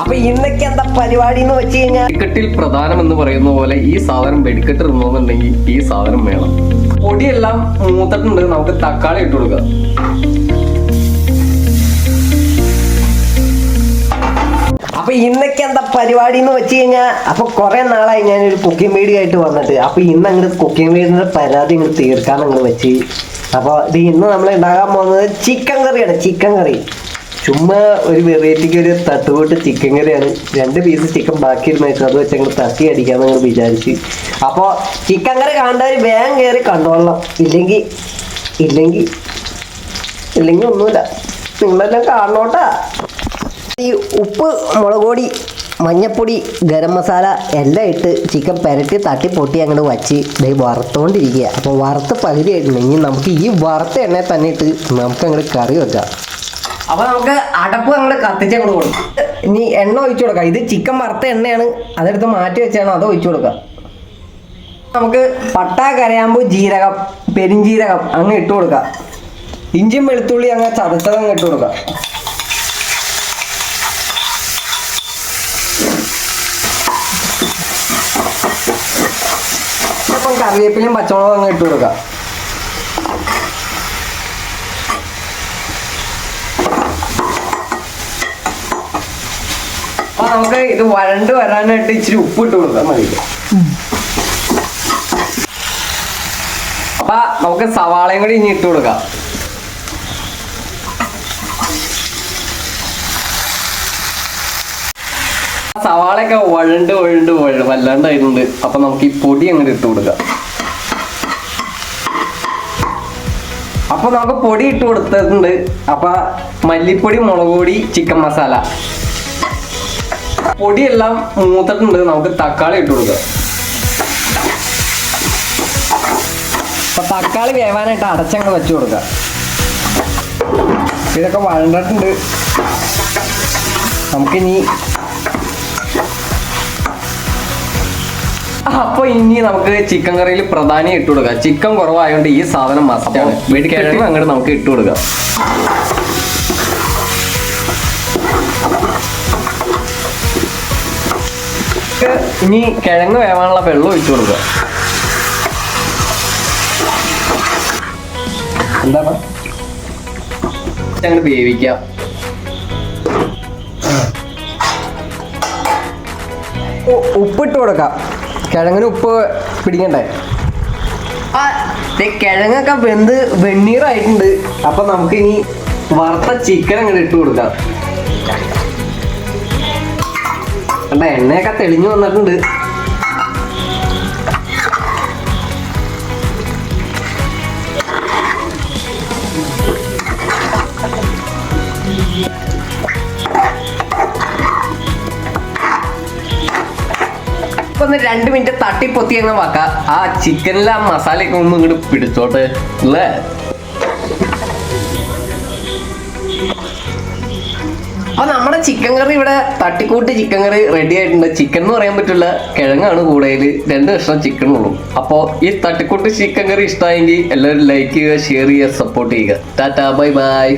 അപ്പൊ ഇന്നൊക്കെ എന്താ പരിപാടി എന്ന് വെച്ച് കഴിഞ്ഞാൽ വെടിക്കെട്ടിൽ പ്രധാനം എന്ന് പറയുന്ന പോലെ ഈ സാധനം വെടിക്കെട്ട് ഇടണമെന്നുണ്ടെങ്കിൽ ഈ സാധനം വേണം. പൊടിയെല്ലാം മൂത്തിട്ടുണ്ട്. നമുക്ക് തക്കാളി ഇട്ട് കൊടുക്കാം. അപ്പൊ ഇന്നൊക്കെ എന്താ പരിപാടി എന്ന് വെച്ച് കഴിഞ്ഞാൽ അപ്പൊ കുറെ നാളായി ഞാനൊരു കുക്കിംഗ് വീഡിയോ ആയിട്ട് വന്നിട്ട്. അപ്പൊ ഇന്ന് അങ്ങോട്ട് കുക്കിംഗ് വീഡിയോ പരാതി ഇങ്ങോട്ട് തീർക്കാൻ അങ്ങോട്ട് വെച്ച്. അപ്പൊ ഇത് ഇന്ന് നമ്മൾ ഉണ്ടാകാൻ പോകുന്നത് ചിക്കൻ കറിയാണ് ചിക്കൻ കറി ചുമ്മാ ഒരു വെറൈറ്റിക്ക് ഒരു തട്ടുകൂട്ട് ചിക്കൻ കറിയാണ്. രണ്ട് പീസ് ചിക്കൻ ബാക്കി ഇരുന്ന് വെച്ചാൽ അത് വെച്ച് ഞങ്ങൾ തട്ടി അടിക്കാന്ന് ഞങ്ങൾ വിചാരിച്ച്. അപ്പോൾ ചിക്കൻ കറി കണ്ടവർ വേഗം കയറി കണ്ടോളണം. ഇല്ലെങ്കിൽ ഇല്ലെങ്കിൽ ഇല്ലെങ്കിൽ ഒന്നുമില്ല നിങ്ങളെല്ലാം കാണണോട്ടാ. ഈ ഉപ്പ് മുളക് പൊടി മഞ്ഞപ്പൊടി ഗരം മസാല എല്ലാം ഇട്ട് ചിക്കൻ പെരട്ടി തട്ടി പൊട്ടി അങ്ങോട്ട് വച്ച് ദേ വറുത്തോണ്ടിരിക്കുക അപ്പോൾ വറുത്ത് പകുതി ആയിട്ടുണ്ട് ഇനി നമുക്ക് ഈ വറുത്ത എണ്ണയിൽ തന്നെ ഇട്ട് നമുക്ക് അങ്ങോട്ട് കറി വെക്കാം. അപ്പോൾ നമുക്ക് അടപ്പ് അങ്ങോട്ട് കത്തിച്ച് അങ്ങോട്ട് കൊടുക്കാം. ഇനി എണ്ണ ഒഴിച്ചു കൊടുക്കാം. ഇത് ചിക്കൻ വറുത്ത എണ്ണയാണ്. അതെടുത്ത് മാറ്റി വെച്ചാണ് അത് ഒഴിച്ചു കൊടുക്കാം നമുക്ക് പട്ട കരയാമ്പ് ജീരകം പെരിഞ്ജീരകം അങ്ങ് ഇട്ട് കൊടുക്കാം ഇഞ്ചിയും വെളുത്തുള്ളി അങ്ങ് ചതച്ചത് അങ്ങ് ഇട്ട് കൊടുക്കാം അപ്പം കറിവേപ്പിലയും പച്ചമുളകും അങ്ങ് ഇട്ട് കൊടുക്കാം അപ്പൊ നമുക്ക് ഇത് വരണ്ട് വരാനായിട്ട് ഇച്ചിരി ഉപ്പ് ഇട്ട് കൊടുക്കാൻ മതി. അപ്പൊ നമുക്ക് സവാളയും കൂടി ഇനി ഇട്ട് കൊടുക്കാം. സവാളയൊക്കെ വഴണ്ട് വഴണ്ട് വഴ വല്ലാണ്ടായിട്ടുണ്ട്. അപ്പൊ നമുക്ക് ഈ പൊടി അങ്ങോട്ട് ഇട്ട് കൊടുക്കാം. അപ്പൊ നമുക്ക് പൊടി ഇട്ട് കൊടുത്തിട്ടുണ്ട്. അപ്പൊ മല്ലിപ്പൊടി മുളക് പൊടി ചിക്കൻ മസാല. പൊടിയെല്ലാം മൂത്തിട്ടുണ്ട്. നമുക്ക് തക്കാളി ഇട്ട് കൊടുക്കാം. അപ്പൊ തക്കാളി വേവാനായിട്ട് അടച്ചങ്ങ് വെച്ചു കൊടുക്കാം. ഇതൊക്കെ വഴണ്ടിട്ടുണ്ട്. നമുക്കിനി അപ്പൊ ഇനി നമുക്ക് ചിക്കൻ കറിയിൽ പ്രധാനം ഇട്ട് കൊടുക്കാം. ചിക്കൻ കുറവായതുകൊണ്ട് ഈ സാധനം മസ്റ്റാണ് വീട്ടിൽ കഴിഞ്ഞാൽ അങ്ങോട്ട് നമുക്ക് ഇട്ട് കൊടുക്കാം. ഇനി കിഴങ്ങ് വേവാനുള്ള വെള്ളം ഒഴിച്ചു കൊടുക്കുക. എന്താണ്? അങ്ങോട്ട് വേവിക്കാം ഉപ്പിട്ട് കൊടുക്കാം. കിഴങ്ങിന് ഉപ്പ് പിടിക്കണ്ടേ? കിഴങ്ങൊക്കെ വെന്ത് വെണ്ണീറായിട്ടുണ്ട്. അപ്പൊ നമുക്ക് ഇനി വറുത്ത ചിക്കൻ അങ്ങോട്ട് ഇട്ട് കൊടുക്കാം. കണ്ട എണ്ണയൊക്കെ തെളിഞ്ഞു വന്നിട്ടുണ്ട്. രണ്ട് മിനിറ്റ് തട്ടിപ്പൊത്തി അങ്ങ് വെക്കാം. ആ ചിക്കനിലെ ആ മസാലയൊക്കെ ഒന്ന് ഇങ്ങോട്ട് പിടിച്ചോട്ടെ അല്ലേ? അപ്പൊ നമ്മുടെ ചിക്കൻ കറി ഇവിടെ തട്ടിക്കൂട്ട് ചിക്കൻ കറി റെഡി ആയിട്ടുണ്ട്. ചിക്കൻ എന്ന് പറയാൻ പറ്റില്ല കിഴങ്ങാണ് കൂടുതൽ രണ്ട് കഷ്ണം ചിക്കൻ ഉള്ളൂ. അപ്പോൾ ഈ തട്ടിക്കൂട്ട് ചിക്കൻ കറി ഇഷ്ടമായെങ്കിൽ എല്ലാവരും ലൈക്ക് ചെയ്യുക ഷെയർ ചെയ്യുക സപ്പോർട്ട് ചെയ്യുക. Tata bye bye